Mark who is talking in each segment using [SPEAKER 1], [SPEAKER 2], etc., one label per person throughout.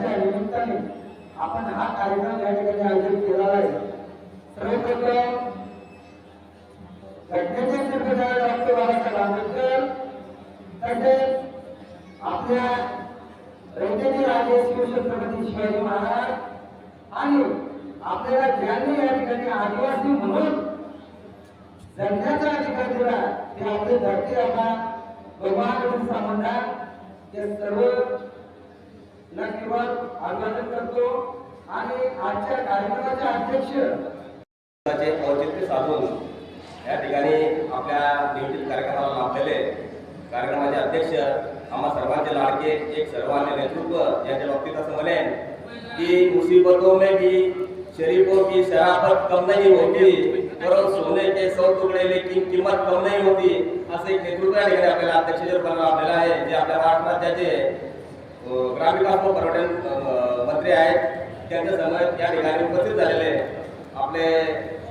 [SPEAKER 1] निमित्ताने आपण हा कार्यक्रम या ठिकाणी आयोजित केला आहे. सर्वप्रथम घटनेचे सूत्रधार डॉक्टर बाबासाहेब आंबेडकर तसेच आपल्या रंजनी राजे शिवछत्रपती शिवाजी महाराज आणि आपल्याला ज्यांनी या ठिकाणी आदिवासी म्हणून जगण्याचा अधिकार दिला ते आपले धरती आता भगवान बिरसा ते सर्व नक्कीवर अभिवादन करतो आणि आजच्या कार्यक्रमाचे अध्यक्ष
[SPEAKER 2] औचित्य साधून या ठिकाणी आपल्या नियोजित कार्यक्रमाला लाभलेले कार्यक्रमाचे अध्यक्ष आम्हा सर्वांचे लाडके एक सर्वांचे नेतृत्व यांच्या बाबतीत असं म्हणेन की मुसीबतों में भी शरीफों की शराफत कम नहीं होती परत सोने के सौ तुकडे लेकिन किंमत कम नाही होती असं एक नेतृत्व या ठिकाणी आपल्याला अध्यक्ष लाभलेलं आहे जे आपल्या महाराष्ट्र राज्याचे ग्रामविकास व पर्यटन मंत्री आहेत. त्यांचं समय या ठिकाणी उपस्थित झालेले आपले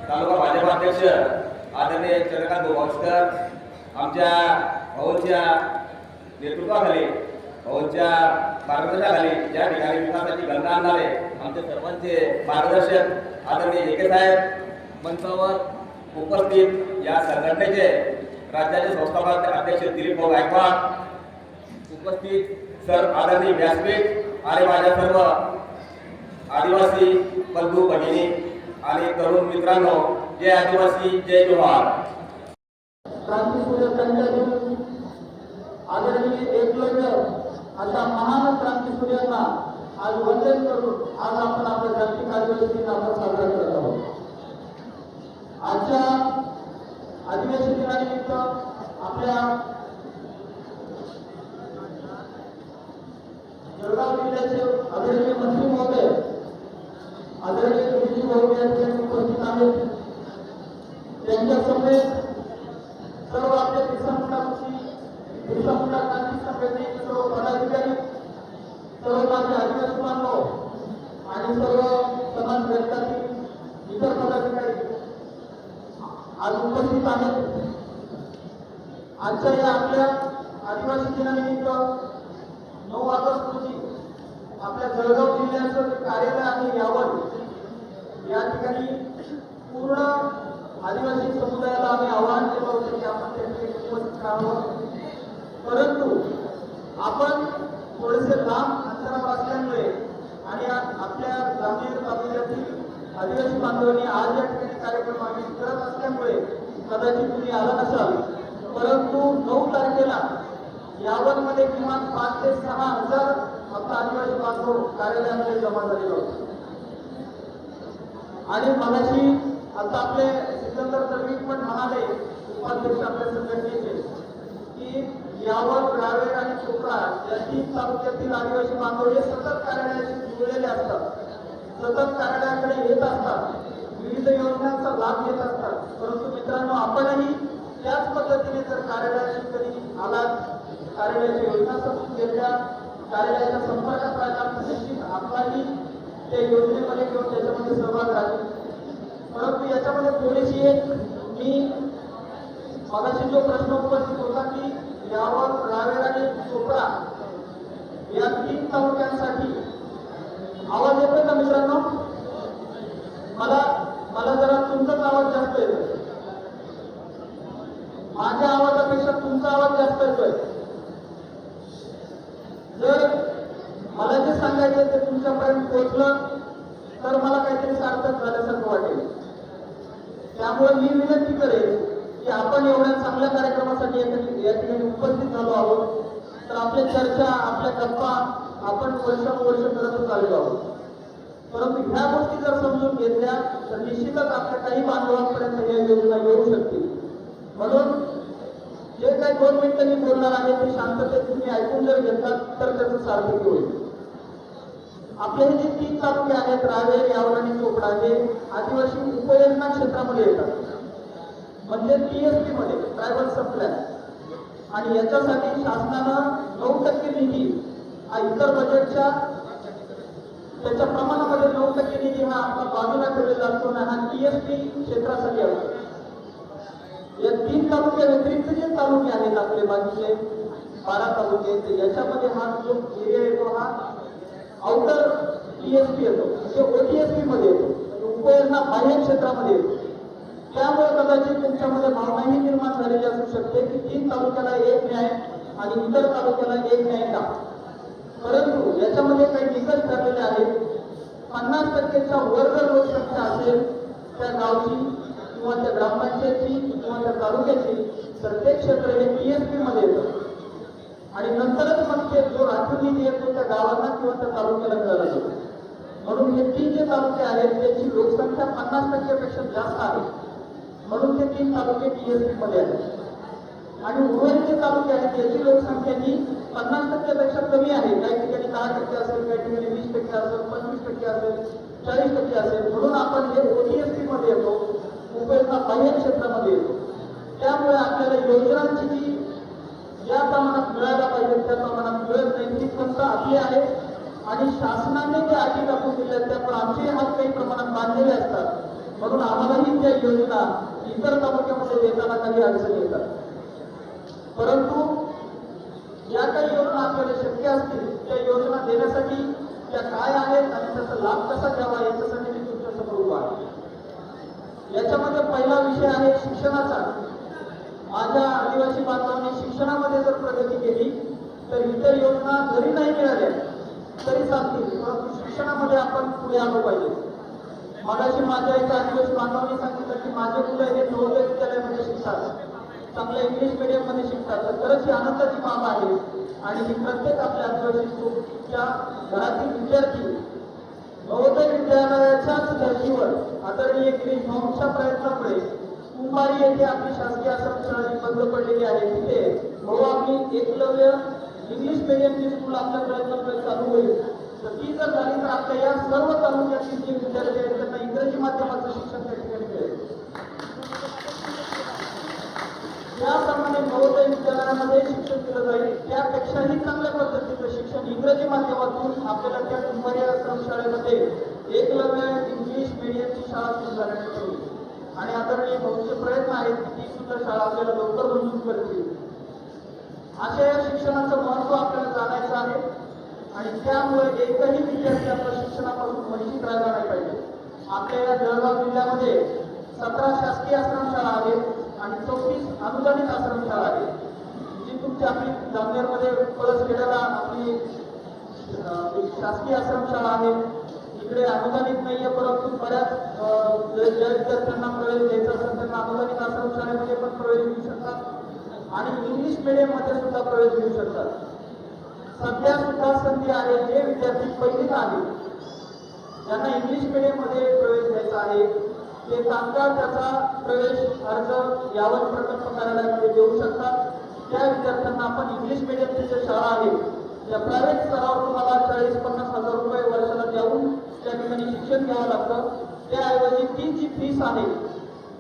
[SPEAKER 2] तालुका भाजप अध्यक्ष आदरणीय चंद्रकांत भाऊस्कर आमच्या भाऊच्या नेतृत्वाखाली भाऊच्या मार्गदर्शनाखाली ज्या ठिकाणी विकासाची गणना आणणारे आमच्या सर्वांचे मार्गदर्शक आदरणीय एके साहेब मंचावर उपस्थित या संघटनेचे राज्याचे संस्थापक अध्यक्ष दिलीप भाऊ गायकवाड उपस्थित सर आदरणीय व्यासपीठ आणि माझ्या सर्व आदिवासी बंधू भगिनी आणि तरुण मित्रांनो जय आदिवासी जय जोहार.
[SPEAKER 1] क्रांतीसूर्य संघटन आदरणीय एकलव्य अशा महान क्रांतीसूर्यांना आज वंदन करून आज आपण आपल्या जागतिक कार्यक्रम दिन आपण साजरा करत आहोत. आजच्या आदिवासी दिनानिमित्त आपल्या जळगाव आदरणीय मंत्री महोदय आदरणीय गुरुजी भाऊ या ठिकाणी उपस्थित आहेत. त्यांच्या समेत सर्व आपल्या बिरसा मुंडा क्रांती संघटनेचे सर्व पदाधिकारी सर्व माझे आदिवासी बांधव आणि सर्व समाज घटकातील इतर पदाधिकारी आज उपस्थित आहेत. आजच्या या आपल्या आदिवासी दिनानिमित्त नऊ ऑगस्ट रोजी आपल्या जळगाव जिल्ह्याचं कार्यालय आहे यावर या ठिकाणी पूर्ण आदिवासी समुदायाला आम्ही आवाहन केलं होतं की आपण त्या ठिकाणी उपस्थित राहावं परंतु आपण थोडेसे लांब अंतरावर असल्यामुळे आणि आपल्या जांभीर तालुक्यातील आदिवासी बांधवांनी आज या ठिकाणी कार्यक्रम आम्ही करत असल्यामुळे कदाचित तुम्ही आला नसाल. परंतु नऊ तारखेला यावनमध्ये किमान पाच ते सहा हजार फक्त आदिवासी बांधव कार्यालयामध्ये जमा झालेला होता. आणि मगाशी आता आपले सिकंदर तवीक पण म्हणाले उपाध्यक्ष आपल्या संघटनेचे की यावर रावेर आणि चोपडा या तीन तालुक्यातील आदिवासी बांधव हे सतत कार्यालयाशी जुळलेले असतात. सतत कार्यालयाकडे येत असतात. विविध योजनांचा लाभ घेत असतात. परंतु मित्रांनो आपणही त्याच पद्धतीने जर कार्यालयाशी कधी आलात कार्यालयाच्या योजना समजून घेतल्या कार्यालयाच्या संपर्कात राहतात निश्चित आपलाही ते योजनेमध्ये किंवा त्याच्यामध्ये सहभाग राहील. परंतु याच्यामध्ये थोडीशी एक मी मगाशी जो प्रश्न उपस्थित होता की यावर रावेर आणि चोपडा या तीन तालुक्यांसाठी आवाज येतोय का मित्रांनो? मला मला जरा तुमचाच आवाज जास्त येतोय. माझ्या आवाजापेक्षा तुमचा आवाज जास्त येतोय जर मला जे सांगायचं ते तुमच्यापर्यंत पोहोचलं तर मला काहीतरी सार्थक झाल्यासारखं वाटेल. त्यामुळे मी विनंती करेन की आपण एवढ्या चांगल्या कार्यक्रमासाठी या ठिकाणी उपस्थित झालो आहोत. तर आपल्या चर्चा आपल्या गप्पा आपण वर्षानुवर्ष करतच आलेलो आहोत. परंतु ह्या गोष्टी जर समजून घेतल्या तर निश्चितच आपल्या काही बांधवांपर्यंत या योजना येऊ शकतील. म्हणून जे काही दोन मिनिटं मी बोलणार आहे ते शांततेत तुम्ही ऐकून जर घेतलात तर त्याचं सार्थक होईल. आपले हे जे तीन तालुके आहेत रावेर यावर आणि चोपडा हे आदिवासी उपयोजना क्षेत्रामध्ये येतात. म्हणजे टीएसपी मध्ये ट्रायबल सप्लाय आणि याच्यासाठी शासनानं नऊ टक्के निधी हा इतर बजेटच्या त्याच्या प्रमाणामध्ये नऊ टक्के निधी हा आपला बाजूला ठेवलेला असतो ना हा टीएसपी क्षेत्रासाठी आहे. या तीन तालुक्या व्यतिरिक्त जे तालुके आहेत आपले बाकीचे बारा तालुके याच्यामध्ये हा जो एरिया येतो हा आउटर टीएसपी येतो. म्हणजे ओटीएसपी मध्ये येतो उपयोजना बाह्य क्षेत्रामध्ये येतो. त्यामुळे कदाचित तुमच्यामध्ये भावनाही निर्माण झालेली असू शकते की तीन तालुक्याला एक न्याय आणि इतर तालुक्याला एक न्याय का? परंतु याच्यामध्ये काही निकष ठरलेले आहेत. पन्नास टक्केच्या वर जर लोकसंख्या असेल त्या गावची किंवा त्या ग्रामपंचायतची किंवा त्या तालुक्याची तर ते क्षेत्र हे पीएसपी मध्ये येतं. आणि नंतरच मग ते जो राखीव निधी येतो त्या गावांना किंवा त्या तालुक्याला मिळाला जातो. म्हणून हे तीन जे तालुके आहेत त्यांची लोकसंख्या पन्नास टक्क्यापेक्षा जास्त आहे. म्हणून ते तीन तालुके डीएसपी मध्ये आहेत. आणि उर्वरित जे तालुके आहेत त्याची लोकसंख्या ही पन्नास टक्क्यापेक्षा कमी आहे. काही ठिकाणी दहा टक्के असेल काही ठिकाणी वीस टक्के असेल पंचवीस टक्के असेल चाळीस टक्के असेल. म्हणून आपण हे ओडीएसपी मध्ये येतो. उपयोजना बाह्य क्षेत्रामध्ये येतो. त्यामुळे आपल्याला योजनांची जी ज्या प्रमाणात मिळायला पाहिजे त्या प्रमाणात मिळत नाही. ही खंत आपली आहे. आणि शासनाने ज्या अटी टाकून दिल्या त्या आमचे हात काही प्रमाणात बांधलेले असतात. म्हणून आम्हालाही त्या योजना इतर तालुक्यामध्ये देताना काही अडचणी येतात. परंतु ज्या काही योजना आपल्याला शक्य असतील त्या योजना देण्यासाठी त्या काय आहेत आणि त्याचा लाभ कसा घ्यावा याच्यासाठी मी तुमच्यासमोर उभा आहे. याच्यामध्ये पहिला विषय आहे शिक्षणाचा. माझ्या आदिवासी बांधवांनी शिक्षणामध्ये जर प्रगती केली तर इतर योजना जरी नाही मिळाल्या तरी चालतील. परंतु शिक्षणामध्ये आपण पुढे आलो पाहिजे. मगाशी माझ्या एका आदिवासी बांधवांनी सांगितलं की माझे मुलं हे नवोदय विद्यालयामध्ये शिकतात. चांगल्या इंग्लिश मीडियममध्ये शिकतात. तर खरंच ही आनंदाची बाब आहे. आणि ही प्रत्येक आपल्या आदिवासीच्या घरातील विद्यार्थी नवोदय विद्यालयाच्याच धर्तीवर आदरणीय गिरीश भाऊंच्या प्रयत्नामुळे कुंभारी येथे आपली शासकीय आश्रम शाळा बंद पडलेली आहे. तिथे भाऊ आपली एकलव्य इंग्लिश मिडियमची स्कूल आपल्या प्रयत्न चालू होईल. तर ती जर झाली तर आपल्या या सर्व तालुक्यातील जे विद्यार्थी आहेत त्यांना इंग्रजी माध्यमाचं शिक्षण त्या ठिकाणी मिळेल. त्याप्रमाणे नवोदय विद्यालयामध्ये शिक्षण दिलं जाईल त्यापेक्षाही चांगल्या पद्धतीचं शिक्षण इंग्रजी माध्यमातून आपल्याला त्या कुंभारी आश्रम शाळेमध्ये एकलव्य आणि आदरणीय प्रयत्न आहेत की ती सुद्धा शाळा आपल्याला लवकर मंजूर करतील अशा या शिक्षणाचं महत्त्व आपल्याला जाणायचं आहे आणि त्यामुळे एकही विद्यार्थी आपल्या शिक्षणापासून वंचित राहिला नाही पाहिजे. आपल्या या जळगाव जिल्ह्यामध्ये सतरा शासकीय आश्रमशाळा आहेत आणि चौतीस अनुदानित आश्रमशाळा आहेत. जी तुमची आपली जामनेरमध्ये पळसखेड्याला आपली शासकीय आश्रमशाळा आहे. इकडे अनुदानित नाहीये परंतु बऱ्याच विद्यार्थ्यांना प्रवेश घ्यायचा असेल त्यांना अनुदानित आश्रमशाळेमध्ये पण प्रवेश घेऊ शकतात. आणि इंग्लिश मीडियममध्ये सुद्धा प्रवेश घेऊ शकतात. सध्या सुद्धा संधी आहे जे विद्यार्थी पहिलीत आले ज्यांना इंग्लिश मीडियममध्ये प्रवेश घ्यायचा आहे ते तात्काळ त्याचा प्रवेश अर्ज यावर प्रकल्प कार्यालयामध्ये देऊ शकतात. त्या विद्यार्थ्यांना आपण इंग्लिश मिडियमची ज्या शाळा आहे त्या प्रायव्हेट स्तरावर तुम्हाला चाळीस पन्नास हजार रुपये वर्षाला देऊन त्या ठिकाणी शिक्षण घ्यावं लागतं. त्याऐवजी ती जी फीस आहे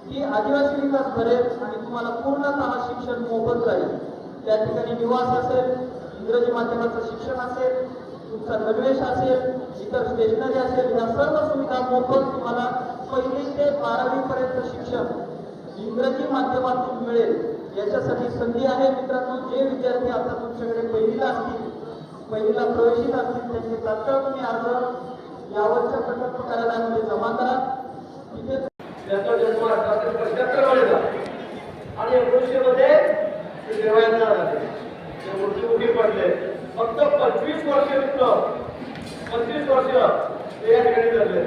[SPEAKER 1] ती आदिवासी विकास भरेल आणि तुम्हाला पूर्णतः शिक्षण मोफत राहील. त्या ठिकाणी निवास असेल इंग्रजी माध्यमाचं शिक्षण असेल तुमचा गणवेश असेल इतर स्टेशनरी असेल या सर्व सुविधा मोफत तुम्हाला पहिली ते बारावीपर्यंत शिक्षण इंग्रजी माध्यमातून मिळेल. याच्यासाठी संधी आहे मित्रांनो जे विद्यार्थी आता तुमच्याकडे पहिलीला असतील पहिलीला प्रवेशित असतील त्यांचे तात्काळ तुम्ही अर्ज यावरच्या प्रकल्प कार्यालयामध्ये जमा करा. तिथे
[SPEAKER 3] त्याचा जन्म अठराशे पंच्याहत्तर वेळेला आणि एकोणीसशे मध्ये ते देवायला झाले ते मृत्युमुखी पडले. फक्त पंचवीस वर्ष इतकं. पंचवीस वर्ष ते या ठिकाणी झाले.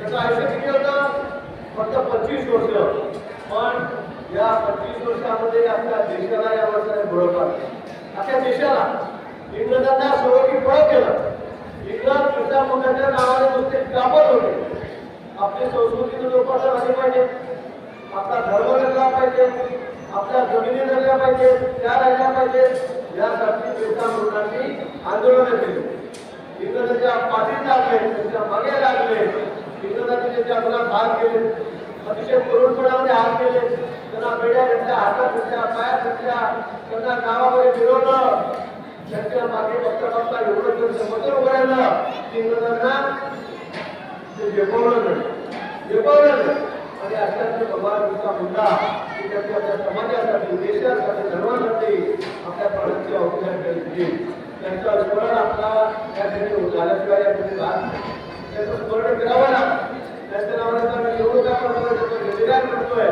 [SPEAKER 3] त्याचं आयुष्य किती होतं? फक्त पंचवीस वर्ष. पण या पंचवीस वर्षामध्ये आपल्या देशाला या वर्षाने बळ पाडलं. अख्ख्या देशाला इंग्रजांना सर्व बळ केलं इंग्रज दुसऱ्या मोठ्याच्या नावाने नुसते कापत होते आपली संस्कृती जोपासना झाली पाहिजे. आपला धर्म जगला पाहिजे. आपल्या जमिनी जगल्या पाहिजे. त्या राहिल्या पाहिजे. यासाठी देशा मुलांनी आंदोलन केली. इंग्रजांच्या पाठीत लागले त्यांच्या मागे लागले. इंग्रजांनी त्यांच्या मुलात हात केले. अतिशय करुणपणामध्ये हात केले. त्यांना बेड्या घेतल्या हातात घेतल्या पायात त्यांच्या त्यांना गावामध्ये फिरवलं. त्यांच्या मागे बघता बघता एवढं त्यांचं मतं उभं की इंग्रजांना ते झेपवलं नाही. नाही. आणि अशाच भगवानचा मुद्दा की त्यांनी आपल्या समाजासाठी देशासाठी धर्मासाठी आपल्या प्राणांची अवघ्या केली त्यांचं स्मरण आपला या ठिकाणी झाल्याशिवाय या ठिकाणी राहत त्याचं स्मरण करावं ना. त्याच्या नावानं करतोय? निर्णय करतोय.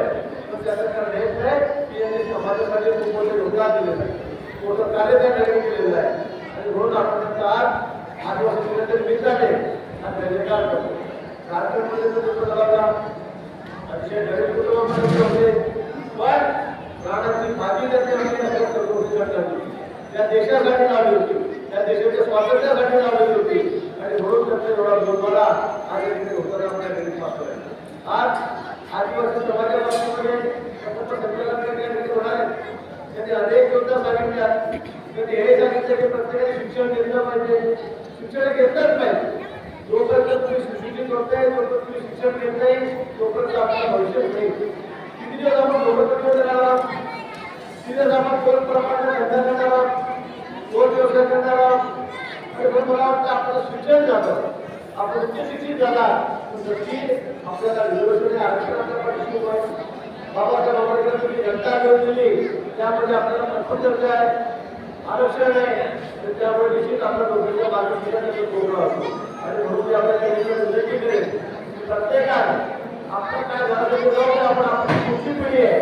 [SPEAKER 3] पण त्याचं कारण हेच आहे की यांनी समाजासाठी खूप मोठं योगदान दिलेलं आहे मोठं कार्य त्या ठिकाणी केलेलं आहे. आणि म्हणून आपण त्यांचा आज आदिवासी दिनाच्या निमित्ताने हा कार्यक्रम. करतो कार्यक्रमामध्ये झाला अतिशय गरीब कुटुंबामध्ये होते पण प्राणाची माझी त्याची आम्ही नक्कीच संरक्षण त्या देशासाठी लावली होती. त्या देशाच्या स्वातंत्र्यासाठी लावली होती. आणि म्हणून त्याचा एवढा आज या होताना आपल्या आज आदिवासी समाजामध्ये स्वतंत्र त्या ठिकाणी होणार आहे त्यांनी अनेक योजना सांगितल्या त्यांनी हे सांगितलं की प्रत्येकाने शिक्षण घेतलं पाहिजे. शिक्षण घेतलंच पाहिजे. जोपर्यंत तुम्ही सुशिक्षित होत तोपर्यंत तुम्ही शिक्षण घेत नाही तोपर्यंत आपलं भविष्य नाही. किती दिवस आपण लोकप्रतिनिधी राहावा किती दिवस आपण कोण प्रमाणे धंदा करणारा कोण व्यवसाय करणार आणि पण मला वाटतं आपलं शिक्षण झालं. आपण उच्च शिक्षित झाला. तर नक्की आपल्याला रिझर्वेशन आरक्षणाचा पण उभा आहे. बाबासाहेब आंबेडकर जनता घंटा घेऊन दिली त्यामध्ये आपल्याला भरपूर चर्चा आहे. आरक्षण आहे. तर त्यामुळे निश्चित आपल्या नोकरीच्या मार्गदर्शनाचा प्रोग्राम आणि म्हणून आपल्याला आपल्या त्या विनंती करेन प्रत्येकाने आपलं काय झालं आपण आपली पुढची पिढी आहे.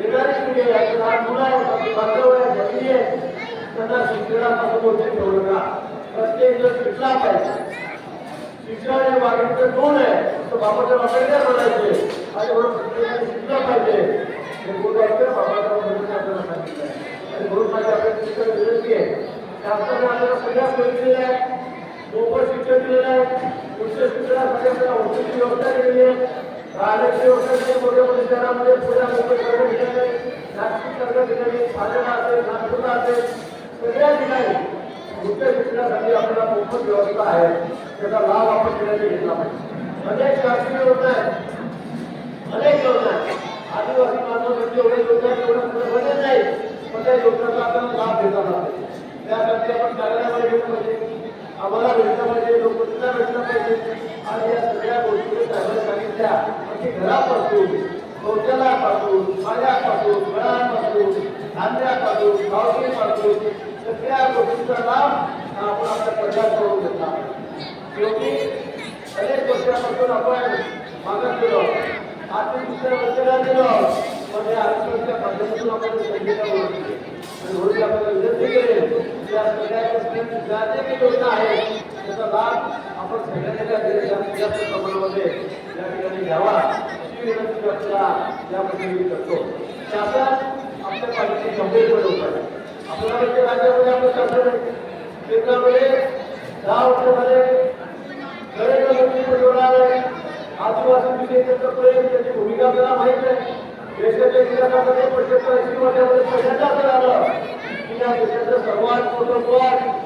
[SPEAKER 3] येणारी पिढी आहे. लहान मुलं आहेत. आपली बांधव आहे जमिनी आहे त्यांना शिक्षणापासून वंचित ठेवलं का प्रत्येक जण शिकला पाहिजे शिक्षण हे मागणीचं दोन आहे. तर बाबासाहेब आंबेडकर म्हणायचे आणि म्हणून प्रत्येकाने शिकलं पाहिजे हे बोलायचं बाबासाहेब आंबेडकर आपल्याला सांगितलं आहे. आणि म्हणून माझी आपल्याला शिक्षण विनंती आहे शासनाने आपल्याला सगळ्या सोयी दिलेल्या आहे मोफत शिक्षण दिलेलं आहे उच्च शिक्षणासाठी आपल्याला व्यवस्था केलेली आहे राहण्याची व्यवस्था केली मोठ्या मोठ्या शहरामध्ये पुण्या मुंबई सर्व ठिकाणी नागपूर सर्व ठिकाणी ठाण्याला असेल नागपूरला असेल सगळ्या ठिकाणी उच्च शिक्षणासाठी आपल्याला मोफत व्यवस्था आहे त्याचा लाभ आपण सगळ्यांनी घेतला पाहिजे अनेक शासकीय योजना आहेत अनेक योजना आहेत आदिवासी बांधवांसाठी एवढे योजना आहेत, एवढं पुढे बनेल नाही पण त्या योजनांचा आपण लाभ घेता आला त्यासाठी आपण कार्यालयामध्ये गेलं पाहिजे म्हणजे आम्हाला भेटलं पाहिजे लोकांना भेटलं पाहिजे. आणि या सगळ्या गोष्टी साहेबांनी सांगितल्या. म्हणजे घरापासून शौचालयापासून पाण्यापासून फळांपासून धान्यापासून गावकीपासून सगळ्या गोष्टींचा लाभ आपण आपल्या प्रचार करून घेतला शेवटी अनेक वर्षापासून आपण मागत गेलो आर्थिक दुसऱ्या वर्षाला पण आपल्याला त्याचा लाभ आपण जास्त ठिकाणी घ्यावा करतो शासन आपल्या पाठीशी गंभीरपणे होत आहे आपल्या राज्यामध्ये आपलं शासन आहे दहा वर्षामध्ये नरेंद्र मोदी सरकार आदिवासी विषयी त्यांचं प्रेम त्याची भूमिका आपल्याला माहीत आहे. देशाच्या इतिहासामध्ये पंच्याहत्तर ऐंशी वर्षामध्ये पहिल्यांदा असं की या देशाचं सर्वात मोठं पद